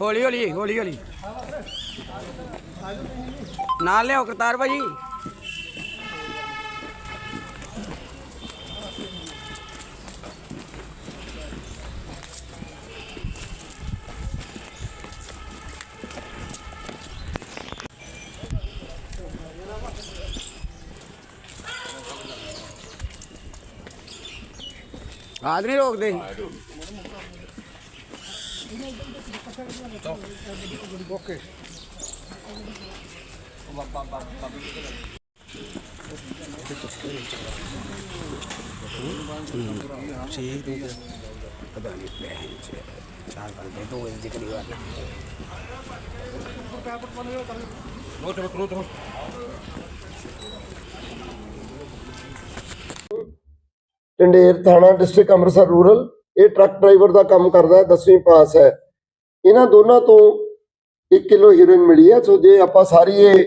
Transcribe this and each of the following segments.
ਹੌਲੀ ਹੌਲੀ ਹੌਲੀ ਹੌਲੀ। ਨਾਲ ਲਿਆਓ ਕਰਤਾਰ ਭਾਜੀ। ਹਾਲ ਨਹੀਂ ਰੋਕਦੇ। ਠੀਕ ਨਹੀਂ ਪਤਾ ਨਹੀਂ ਬਹਿਨ ਚ ਚਾਰ ਬੰਦੇ ਦੋ ਵਜੇ ਦੀ ਗੱਲ ਟੰਡੇਰ ਥਾਣਾ ਡਿਸਟ੍ਰਿਕਟ ਅੰਮ੍ਰਿਤਸਰ ਰੂਰਲ, ਇਹ ਟਰੱਕ ਡਰਾਈਵਰ ਦਾ ਕੰਮ ਕਰਦਾ ਹੈ 10ਵੀਂ ਪਾਸ ਹੈ। ਇਹਨਾਂ ਦੋਨਾਂ ਤੋਂ 1 ਕਿਲੋ ਹੀਰੋਇਨ ਮਿਲੀ ਹੈ, ਸੋ ਜੇ ਆਪਾਂ ਸਾਰੀ ਇਹ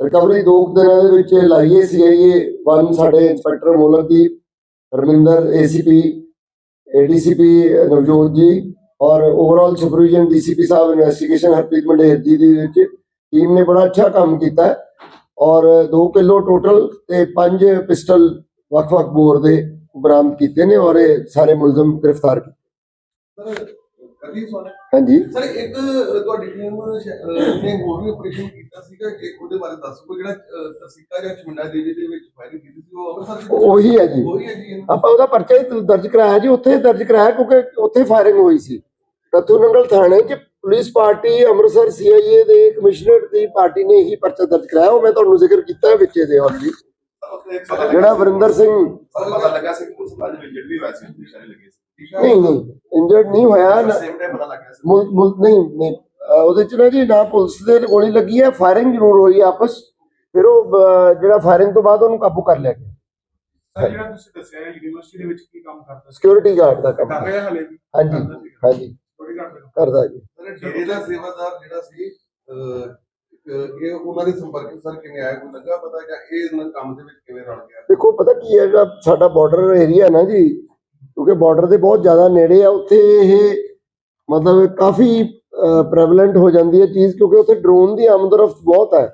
ਰਿਕਵਰੀ ਦੋ ਕੁ ਦਿਨਾਂ ਦੇ ਵਿੱਚ ਲਾਈਏ, ਸੀਆਈਏ ਵਨ, ਸਾਡੇ inspector Molak ji, Raminder ACP, ADCP Navjot ji, ਔਰ overall supervision DCP sahib investigation Harpreet Mander ji ਦੇ ਵਿੱਚ ਟੀਮ ਨੇ ਬੜਾ ਅੱਛਾ ਕੰਮ ਕੀਤਾ ਔਰ 2 ਕਿਲੋ ਟੋਟਲ ਤੇ 5 ਪਿਸਟਲ ਵੱਖ-ਵੱਖ ਬੋਰ ਦੇ ਬਰਾਮਦ ਕੀਤੇ ਨੇ ਔਰ ਇਹ ਸਾਰੇ ਮੁਲਜ਼ਮ ਗ੍ਰਿਫਤਾਰ ਕੀਤੇ। ਸਰ ਕਦੀ ਸੁਣ ਹਾਂਜੀ। ਸਰ ਇੱਕ ਤੁਹਾਡੀ ਟੀਮ ਨੇ ਹੋਰ ਵੀ ਆਪਰੇਸ਼ਨ ਕੀਤਾ ਸੀਗਾ ਕਿ ਉਹਦੇ ਬਾਰੇ ਦੱਸੋ ਜਿਹੜਾ ਤਸੀਕਾ ਜਾਂ ਚਮੰਡਾ ਦੇਵੀ ਦੇ ਵਿੱਚ ਫਾਇਰਿੰਗ ਕੀਤੀ ਸੀ ਉਹ ਅੰਮ੍ਰਿਤਸਰ ਉਹੀ ਹੈ ਜੀ। ਉਹੀ ਹੈ ਜੀ ਆਪਾਂ ਉਹਦਾ ਪਰਚਾ ਹੀ ਦਰਜ ਕਰਾਇਆ ਜੀ ਉੱਥੇ ਦਰਜ ਕਰਾਇਆ ਕਿਉਂਕਿ ਉੱਥੇ ਫਾਇਰਿੰਗ ਹੋਈ ਸੀ। ਰਤੂ ਨੰਗਲ ਥਾਣੇ 'ਚ ਪੁਲਿਸ ਪਾਰਟੀ ਅੰਮ੍ਰਿਤਸਰ ਸੀਆਈਏ ਦੇ ਕਮਿਸ਼ਨਰ ਦੀ ਪਾਰਟੀ ਨੇ ਹੀ ਪਰਚਾ ਦਰਜ ਕਰਾਇਆ ਉਹ ਮੈਂ ਤੁਹਾਨੂੰ ਜ਼ਿਕਰ ਕੀਤਾ ਵਿੱਚੇ ਦੇ ਆਲਰੇਡੀ ਜਿਹੜਾ ਵਰਿੰਦਰ ਸਿੰਘ ਸਰ ਪਤਾ ਲੱਗਾ ਸੀ ਕਿ ਉਸ ਬਾਅਦ ਵਿੱਚ ਵੀ ਵੈਸੇ ਨਿਸ਼ਾਨੇ ਲੱਗੇ ਸੀ। ਹੈ ਨਹੀਂ ਨਹੀਂ ਇੰਜਰਡ ਨਹੀਂ ਹੋਇਆ ਨਾ- ਸੇਮ ਟਾਈਮ ਪਤਾ ਲੱਗਾ ਸੀ। ਮੁਲ- ਮੁਲ- ਨਹੀਂ ਨਹੀਂ। ਉਹਦੇ ਚ ਨਾ ਜੀ ਨਾ ਪੁਲਿਸ ਦੇ ਗੋਲੀ ਲੱਗੀ ਹੈ ਫਾਇਰਿੰਗ ਜ਼ਰੂਰ ਹੋਈ ਹੈ ਆਪਸ। ਫਿਰ ਉਹ ਜਿਹੜਾ ਫਾਇਰਿੰਗ ਤੋਂ ਬਾਅਦ ਉਹਨੂੰ ਕਾਬੂ ਕਰ ਲਿਆ ਗਿਆ। ਸਰ ਜਿਹੜਾ ਤੁਸੀਂ ਦੱਸਿਆ ਹੈ ਯੂਨੀਵਰਸਿਟੀ ਦੇ ਵਿੱਚ ਕੀ ਕੰਮ ਕਰਦਾ ਸੀ? ਸਿਕਿਉਰਿਟੀ ਗਾਰਡ ਦਾ ਕੰਮ ਕਰ ਰਿਹਾ ਹਲੇ? ਵੀ ਹਾਂਜੀ ਹਾਂਜੀ। ਥੋੜੀ ਘੱਟ ਦਾ ਕਰਦਾ ਜੀ। ਸਰ ਡੇਰੇ ਦਾ ਸੇਵਾਦਾਰ ਜਿਹੜਾ ਸੀ ਇਹ ਉਹਨਾਂ ਦੇ ਸੰਪਰਕ ਸਰ ਕਿਵੇਂ ਆਇਆ, ਕੋਈ ਲੱਗਾ ਪਤਾ ਕਿ ਇਹ ਇਹਨਾਂ ਕੰਮ ਦੇ ਵਿੱਚ ਕਿਵੇਂ ਰਲ ਗਿਆ? ਦੇਖੋ, ਪਤਾ ਕੀ ਹੈ, ਜਿਹੜਾ ਸਾਡਾ ਬਾਰਡਰ ਏਰੀਆ ਹੈ ਨਾ ਜੀ, ਕਿਉਂਕਿ ਬਾਰਡਰ ਦੇ ਬਹੁਤ ਜ਼ਿਆਦਾ ਨੇੜੇ ਆ, ਉੱਥੇ ਇਹ ਮਤਲਬ ਕਾਫੀ ਪ੍ਰੈਵਲੈਂਟ ਹੋ ਜਾਂਦੀ ਹੈ ਚੀਜ਼, ਕਿਉਂਕਿ ਉੱਥੇ ਡਰੋਨ ਦੀ ਆਮਦਰਫਤ ਬਹੁਤ ਹੈ।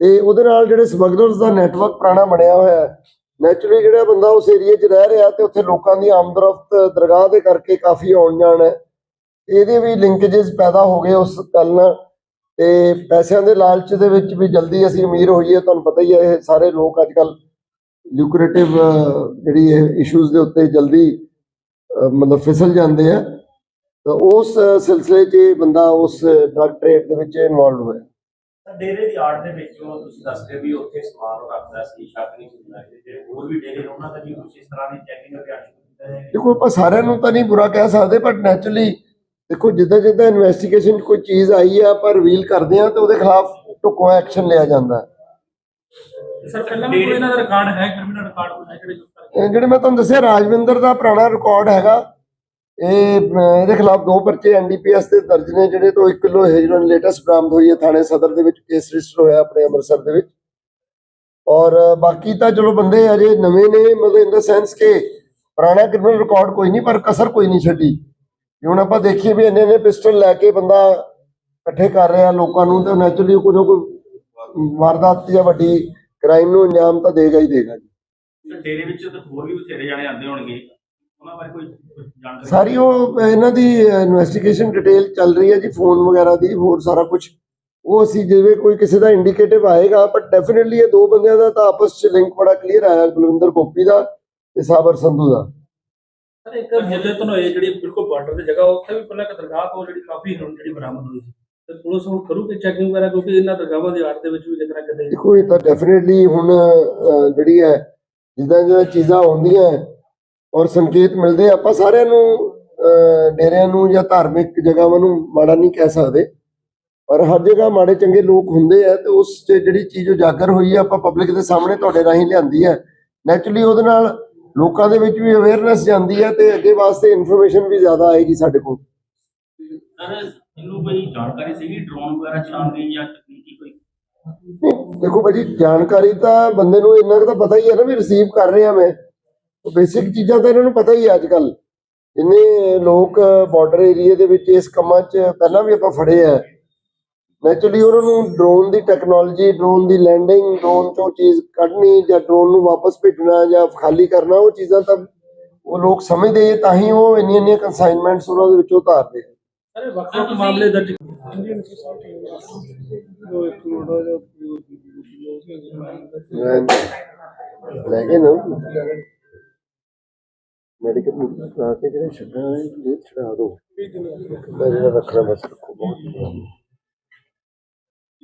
ਤੇ ਉਹਦੇ ਨਾਲ ਜਿਹੜੇ ਸਮਗਲਰਸ ਦਾ ਨੈਟਵਰਕ ਪੁਰਾਣਾ ਬਣਿਆ ਹੋਇਆ ਹੈ ਨੈਚੁਰਲੀ ਜਿਹੜਾ ਬੰਦਾ ਉਸ ਏਰੀਆ 'ਚ ਰਹਿ ਰਿਹਾ ਤੇ ਉੱਥੇ ਲੋਕਾਂ ਦੀ ਆਮਦਰਫਤ ਦਰਗਾਹ ਦੇ ਕਰਕੇ ਕਾਫੀ ਆਉਣ ਜਾਣ ਹੈ। ਇਹਦੇ ਵੀ ਲਿੰਕੇजेस ਪੈਦਾ ਹੋ ਗਏ ਉਸ ਗੱਲ ਨਾਲ। ਤੇ ਪੈਸਿਆਂ ਦੇ ਲਾਲਚ ਦੇ ਵਿੱਚ ਵੀ ਜਲਦੀ ਅਸੀਂ ਅਮੀਰ ਹੋਈਏ ਤੁਹਾਨੂੰ ਪਤਾ ਹੀ ਹੈ ਇਹ ਸਾਰੇ ਲੋਕ ਅੱਜ ਕੱਲ ਲਿਊਕਰੇਟਿਵ ਜਿਹੜੀ ਇਹ ਇਸ਼ੂਜ਼ ਦੇ ਉੱਤੇ ਜਲਦੀ ਮਤਲਬ ਫਿਸਲ ਜਾਂਦੇ ਆ। ਤਾਂ ਉਸ ਸਿਲਸਿਲੇ 'ਚ ਬੰਦਾ ਉਸ ਡਰਗ ਟ੍ਰੇਡ ਦੇ ਵਿੱਚ ਇਨਵੋਲਡ ਹੋਇਆ। ਡੇਰੇ ਦੀ ਆੜ ਦੇ ਵਿੱਚ ਤੁਸੀਂ ਦੱਸਦੇ ਵੀ ਉੱਥੇ ਸਮਾਨ ਰੱਖਦਾ ਸੀ ਸ਼ੱਕ ਨਹੀਂ ਹੁੰਦਾ ਜਿਹੜੇ ਹੋਰ ਵੀ ਡੇਰੇ ਉਹਨਾਂ ਦਾ ਵੀ ਕੁਝ ਇਸ ਤਰ੍ਹਾਂ ਦੀ ਚੈਕਿੰਗ ਹੈ ਦੇਖੋ ਆਪਾਂ ਸਾਰਿਆਂ ਨੂੰ ਤਾਂ ਨਹੀਂ ਬੁਰਾ ਕਹਿ ਸਕਦੇ ਬਟ ਨੈਚੁਰਲੀ ਦੇਖੋ ਜਿੱਦਾਂ ਜਿੱਦਾਂ ਇਨਵੈਸਟੀਗੇਸ਼ਨ ਕੋਈ ਚੀਜ਼ ਆਈ ਆ ਆਪਾਂ ਰਿਵੀਲ ਕਰਦੇ ਆ ਤੇ ਉਹਦੇ ਖਿਲਾਫ ਢੁਕਵਾਂ ਐਕਸ਼ਨ ਲਿਆ ਜਾਂਦਾ। ਹੈ ਸਰ ਪਹਿਲਾਂ ਵੀ ਕੋਈ ਇਹਨਾਂ ਦਾ ਰਿਕਾਰਡ ਹੈ ਕ੍ਰਿਮੀਨਲ ਰਿਕਾਰਡ ਕੋਈ ਹੈ ਜਿਹੜੇ ਜੋ ਇਹ ਜਿਹੜੇ ਮੈਂ ਤੁਹਾਨੂੰ ਦੱਸਿਆ ਰਾਜਵਿੰਦਰ ਦਾ ਪੁਰਾਣਾ ਰਿਕਾਰਡ ਹੈਗਾ। ਇਹ ਇਹਦੇ ਖਿਲਾਫ ਦੋ ਪਰਚੇ ਐਨਡੀਪੀਐਸ ਦੇ ਦਰਜ ਨੇ ਜਿਹੜੇ ਤੋਂ 1 ਕਿਲੋ ਹੈਰੋਇਨ ਲੇਟੈਸਟ ਬਰਾਮਦ ਹੋਈ ਹੈ ਥਾਣੇ ਸਦਰ ਦੇ ਵਿੱਚ ਕੇਸ ਰਜਿਸਟਰ ਹੋਇਆ ਆਪਣੇ ਅੰਮ੍ਰਿਤਸਰ ਦੇ ਵਿੱਚ। ਔਰ ਅ, ਬਾਕੀ ਤਾਂ ਚਲੋ ਬੰਦੇ ਅਜੇ ਨਵੇਂ ਨੇ ਮਤਲਬ ਇਨ ਦਾ ਸੈਂਸ ਕਿ ਪੁਰਾਣਾ ਕ੍ਰਿਮੀਨਲ ਰਿਕਾਰਡ ਕੋਈ ਨਹੀਂ ਪਰ ਕਸਰ ਕੋਈ ਨਹੀਂ ਛੱਡੀ। ਜੇ ਹੁਣ ਆਪਾਂ ਦੇਖੀਏ ਵੀ ਇੰਨੇ ਇੰਨੇ ਪਿਸਟਲ ਲੈ ਕੇ ਬੰਦਾ ਇਕੱਠੇ ਕਰ ਰਿਹਾ ਲੋਕਾਂ ਨੂੰ ਤੇ ਨੈਚੁਰਲੀ ਕੋਈ ਨਾ ਕੋਈ ਵਾਰਦਾਤ ਜਾਂ ਵੱਡੀ ਕ੍ਰਾਈਮ ਨੂੰ ਅੰਜਾਮ ਤਾਂ ਦੇਗਾ ਹੀ ਦੇਗਾ ਜੀ। ਤੇ ਡੇਰੇ ਵਿੱਚ ਤਾਂ ਹੋਰ ਵੀ ਬਥੇਰੇ ਜਾਣੇ ਆਉਂਦੇ ਹੋਣਗੇ। ਉਹਨਾਂ ਬਾਰੇ ਕੋਈ ਕੋਈ ਜਾਣਕਾਰੀ? ਸਾਰੀ ਉਹ ਇਹਨਾਂ ਦੀ ਇਨਵੈਸਟੀਗੇਸ਼ਨ ਡਿਟੇਲ ਚੱਲ ਰਹੀ ਹੈ ਜੀ ਫੋਨ ਵਗੈਰਾ ਦੀ ਹੋਰ ਸਾਰਾ ਕੁਝ ਉਹ ਅਸੀਂ ਜਿਵੇਂ ਕੋਈ ਕਿਸੇ ਦਾ ਇੰਡੀਕੇਟਿਵ ਆਏਗਾ ਬਟ ਡੈਫੀਨਿਟਲੀ ਇਹ ਦੋ ਬੰਦਿਆਂ ਦਾ ਤਾਂ ਆਪਸ ਚ ਲਿੰਕ ਬੜਾ ਕਲੀਅਰ ਆਇਆ ਬਲਵਿੰਦਰ ਗੋਪੀ ਦਾ ਤੇ ਸਾਬਰ ਸੰਧੂ ਦਾ। ਸਰ ਇੱਕ ਮੁੱਲੇ ਤੋਂ ਜਿਹੜੀ ਬਿਲਕੁਲ ਬਾਰਡਰ ਦੀ ਜਗ੍ਹਾ ਉੱਥੇ ਵੀ ਪਹਿਲਾਂ ਇੱਕ ਦਰਗਾਹ ਤੋਂ ਜਿਹੜੀ ਕਾਫੀ ਹੀਰੋਇਨ ਜਿਹੜੀ ਬਰਾਮਦ ਹੋਈ ਸੀ। ਤੇ ਪੁਲਿਸ ਹੁਣ ਕਰੂਗੀ ਚੈਕਿੰਗ ਵਗੈਰਾ ਕਿਉਂਕਿ ਇਹਨਾਂ ਦਰਗਾਹਾਂ ਦੀ ਆੜ ਦੇ ਵਿੱਚ ਵੀ ਕਿਤੇ ਨਾ ਕਿਤੇ ਦੇਖੋ ਇਹ ਤਾਂ ਡੈਫੀਨਿਟਲੀ ਹੁਣ ਅਹ, ਜਿਹੜੀ ਹੈ ਜਿੱਦਾਂ ਜਿੱਦਾਂ ਚੀਜ਼ਾਂ ਆਉਂਦੀਆਂ ਹੈ ਔਰ ਸੰਕੇਤ ਮਿਲਦੇ ਆ, ਆਪਾਂ ਸਾਰਿਆਂ ਨੂੰ ਅਹ, ਡੇਰਿਆਂ ਨੂੰ ਜਾਂ ਧਾਰਮਿਕ ਜਗ੍ਹਾਵਾਂ ਨੂੰ ਮਾੜਾ ਨਹੀਂ ਕਹਿ ਸਕਦੇ। ਪਰ ਹਰ ਜਗ੍ਹਾ ਮਾੜੇ ਚੰਗੇ ਲੋਕ ਹੁੰਦੇ ਆ ਤੇ ਉਸ 'ਚ ਜਿਹੜੀ ਚੀਜ਼ ਉਜਾਗਰ ਹੋਈ ਹੈ ਆਪਾਂ ਪਬਲਿਕ ਦੇ ਸਾਹਮਣੇ ਤੁਹਾਡੇ ਰਾਹੀਂ ਲਿਆਂਦੀ ਹੈ। ਨੈਚੁਰਲੀ ਉਹਦੇ ਨਾਲ ਲੋਕਾਂ ਦੇ ਵਿੱਚ ਵੀ ਅਵੇਅਰਨੈਸ ਜਾਂਦੀ ਹੈ ਤੇ ਅੱਗੇ ਵਾਸਤੇ ਇਨਫੋਰਮੇਸ਼ਨ ਵੀ ਜ਼ਿਆਦਾ ਆਏਗੀ ਸਾਡੇ ਕੋਲ। ਸਰ ਇਹਨੂੰ ਕੋਈ ਜਾਣਕਾਰੀ ਸੀਗੀ ਡਰੋਨ ਵਗੈਰਾ ਚਲਾਉਣ ਦੀ ਜਾਂ ਤਕਨੀਕੀ ਕੋਈ? ਨਹੀਂ, ਦੇਖੋ ਭਾਜੀ ਜਾਣਕਾਰੀ ਤਾਂ ਬੰਦੇ ਨੂੰ ਇੰਨਾ ਕੁ ਤਾਂ ਪਤਾ ਹੀ ਹੈ ਨਾ ਵੀ ਰਿਸੀਵ ਕਰ ਰਿਹਾ ਮੈਂ। ਬੇਸਿਕ ਚੀਜ਼ਾਂ ਤਾਂ ਇਹਨਾਂ ਨੂੰ ਪਤਾ ਹੀ ਅੱਜ ਕੱਲ ਜਿੰਨੇ ਲੋਕ ਬਾਰਡਰ ਏਰੀਆ ਦੇ ਵਿੱਚ ਇਸ ਕੰਮਾਂ 'ਚ ਪਹਿਲਾਂ ਵੀ ਆਪਾਂ ਫੜੇ ਆ। ਨੈਚੁਰਲੀ ਉਹਨਾਂ ਨੂੰ ਡਰੋਨ ਦੀ ਟੈਕਨੋਲੋਜੀ ਡਰੋਨ ਦੀ ਲੈਂਡਿੰਗ ਡਰੋਨ ਤੋਂ ਚੀਜ਼ ਕੱਢਣੀ ਜਾਂ ਡਰੋਨ ਨੂੰ ਵਾਪਸ ਭੇਜਣਾ ਜਾਂ ਖਾਲੀ ਕਰਨਾ ਉਹ ਚੀਜ਼ਾਂ ਤਾਂ ਉਹ ਲੋਕ ਸਮਝਦੇ ਆ, ਤਾਂ ਹੀ ਉਹ ਇੰਨੀਆਂ ਇੰਨੀਆਂ ਕਨਸਾਈਨਮੈਂਟਸ ਉਹਨਾਂ ਦੇ ਵਿੱਚੋਂ ਉਤਾਰਦੇ ਆ। ਸਾਰੇ ਵੱਖ ਵੱਖ ਮਾਮਲੇ ਦਰਜ ਲੈ ਕੇ ਨਾ। ਮੈਡੀਕਲ ਕਰਾ ਕੇ ਜਿਹੜੇ ਛੱਡਣਾ ਹੈ ਇਹ ਛਡਾ ਦੋ। ਮੈਂ ਜਿਹੜਾ ਰੱਖਣਾ ਬਸ ਰੱਖੋ ਬਹੁਤ ਜੀ ਸਰ ਅੱਜ ਦੀ ਪ੍ਰੈਸ ਕਾਨਫਰੰਸ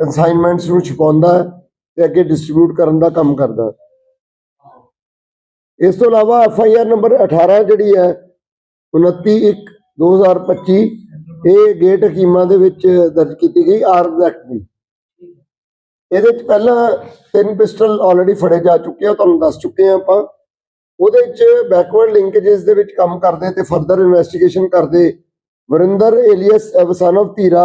ਕਨਸਾਈਨਮੈਂਟਸ ਨੂੰ ਛੁਪਾਉਂਦਾ ਹੈ ਤੇ ਅੱਗੇ ਡਿਸਟ੍ਰੀਬਿਊਟ ਕਰਨ ਦਾ ਕੰਮ ਕਰਦਾ ਹੈ। ਇਸ ਤੋਂ ਇਲਾਵਾ ਐਫ ਆਈ ਆਰ ਨੰਬਰ 18 ਜਿਹੜੀ ਹੈ 29 1 2025 ਇਹ ਗੇਟ ਹਕੀਮਾਂ ਦੇ ਵਿੱਚ ਦਰਜ ਕੀਤੀ ਗਈ ਆਰਮਜ਼ ਐਕਟ ਦੀ ਇਹਦੇ ਚ ਪਹਿਲਾਂ ਤਿੰਨ ਪਿਸਟਲ ਆਲਰੇਡੀ ਫੜੇ ਜਾ ਚੁੱਕੇ ਆ, ਤੁਹਾਨੂੰ ਦੱਸ ਚੁੱਕੇ ਆ ਆਪਾਂ ਉਹਦੇ ਵਿੱਚ ਬੈਕਵਰਡ ਲਿੰਕੇजेस ਦੇ ਵਿੱਚ ਕੰਮ ਕਰਦੇ ਤੇ ਫਰਦਰ ਇਨਵੈਸਟੀਗੇਸ਼ਨ ਕਰਦੇ ਵਰਿੰਦਰ ਏਲੀਅਸ ਵਸਾਨਵ ਧੀਰਾ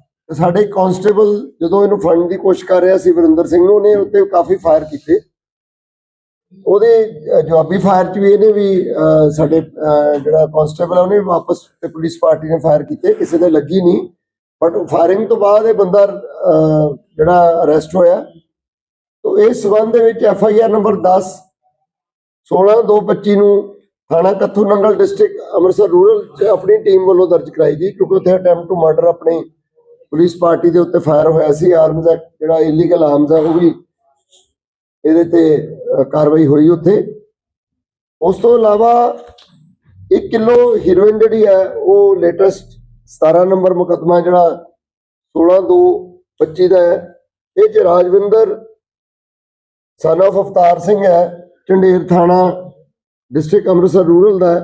ਤੇ ਸਾਡੇ ਕਾਂਸਟੇਬਲ ਜਦੋਂ ਇਹਨੂੰ ਫੜਨ ਦੀ ਕੋਸ਼ਿਸ਼ ਕਰ ਰਿਹਾ ਸੀ ਵਰਿੰਦਰ ਸਿੰਘ ਨੂੰ, ਉਹਨੇ ਉੱਤੇ ਕਾਫੀ ਫਾਇਰ ਕੀਤੇ। ਉਹਦੇ ਜਵਾਬੀ ਫਾਇਰ ਚ ਵੀ ਇਹਨੇ ਵੀ ਸਾਡੇ ਜਿਹੜਾ ਕਾਂਸਟੇਬਲ ਹੈ ਉਹਨੇ ਵੀ ਵਾਪਸ ਤੇ ਪੁਲਿਸ ਪਾਰਟੀ ਨੇ ਫਾਇਰ ਕੀਤੇ, ਕਿਸੇ ਦੇ ਲੱਗੀ ਨਹੀਂ। ਬਟ ਫਾਇਰਿੰਗ ਤੋਂ ਬਾਅਦ ਇਹ ਬੰਦਾ ਜਿਹੜਾ ਅਰੈਸਟ ਹੋਇਆ। ਤੋ ਇਸ ਸਬੰਧ ਦੇ ਵਿੱਚ ਐਫ ਆਈ ਆਰ ਨੰਬਰ 10 16 225 ਨੂੰ ਥਾਣਾ ਕੱਥੂ ਨੰਗਲ ਡਿਸਟ੍ਰਿਕਟ ਅੰਮ੍ਰਿਤਸਰ ਰੂਰਲ ਚ ਆਪਣੀ ਟੀਮ ਵੱਲੋਂ ਦਰਜ ਕਰਾਈ ਗਈ, ਕਿਉਂਕਿ ਉੱਥੇ ਅਟੈਂਪਟ ਟੂ ਮਰਡਰ ਆਪਣੇ ਪੁਲਿਸ ਪਾਰਟੀ ਦੇ ਉੱਤੇ ਫਾਇਰ ਹੋਇਆ ਸੀ ਆਰਮਜ਼ ਐਕਟ ਜਿਹੜਾ ਇਲੀਗਲ ਆਰਮਸ ਹੈ ਉਹ ਵੀ ਇਹਦੇ ਤੇ ਕਾਰਵਾਈ ਹੋਈ ਉੱਥੇ। ਉਸ ਤੋਂ ਇਲਾਵਾ 1 ਕਿਲੋ ਹੀਰੋਇਨ ਜਿਹੜੀ ਹੈ, ਉਹ ਲੇਟੈਸਟ 17 ਨੰਬਰ ਮੁਕੱਦਮਾ ਜਿਹੜਾ 16 2 25 ਦਾ ਹੈ। ਇਹ ਚ ਰਾਜਵਿੰਦਰ ਸਨ of ਅਵਤਾਰ ਸਿੰਘ ਹੈ, ਝੰਡੇਰ ਥਾਣਾ ਡਿਸਟ੍ਰਿਕਟ ਅੰਮ੍ਰਿਤਸਰ ਰੂਰਲ ਦਾ ਹੈ।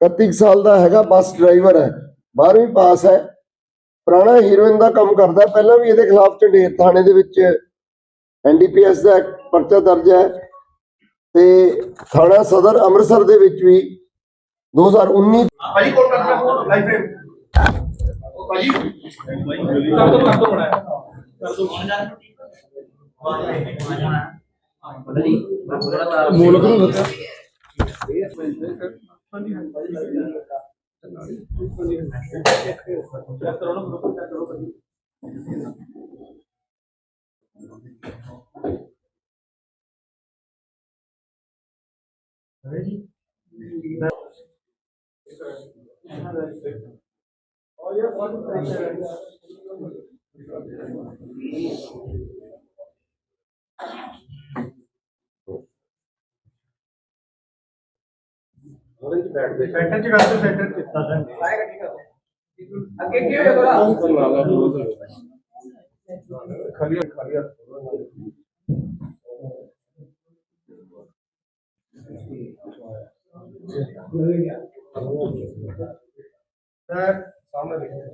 31 ਸਾਲ ਦਾ ਹੈਗਾ, ਬੱਸ ਡਰਾਈਵਰ ਹੈ। 12ਵੀਂ ਪਾਸ ਹੈ। ਪੁਰਾਣਾ ਹੀਰੋਇਨ ਦਾ ਕੰਮ ਕਰਦਾ ਪਹਿਲਾਂ ਵੀ ਇਹਦੇ ਖਿਲਾਫ ਝੰਡੇਰ ਥਾਣੇ ਦੇ ਵਿੱਚ ਐਨਡੀਪੀਐਸ ਦਾ ਪਰਚਾ ਦਰਜ ਹੈ ਤੇ ਥਾਣਾ ਸਦਰ ਅੰਮ੍ਰਿਤਸਰ ਦੇ ਵਿੱਚ ਵੀ 2019 ਭਾਜੀ ਦੋ ਕਰ ਦੋ ਨੂੰ ਬਤਾ Oh, yeah, one pressure. Centre ਚ ਕਰਦੇ ਸੈਂਟਰ ਚ ਅੱਗੇ ਕੀ ਹੋਇਆ ਖਾਲੀ ਖਾਲੀ सर सामने देखिए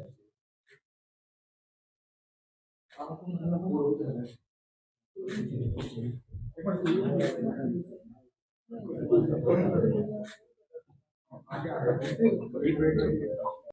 आपको मतलब पूरा होता है एक बार I got it.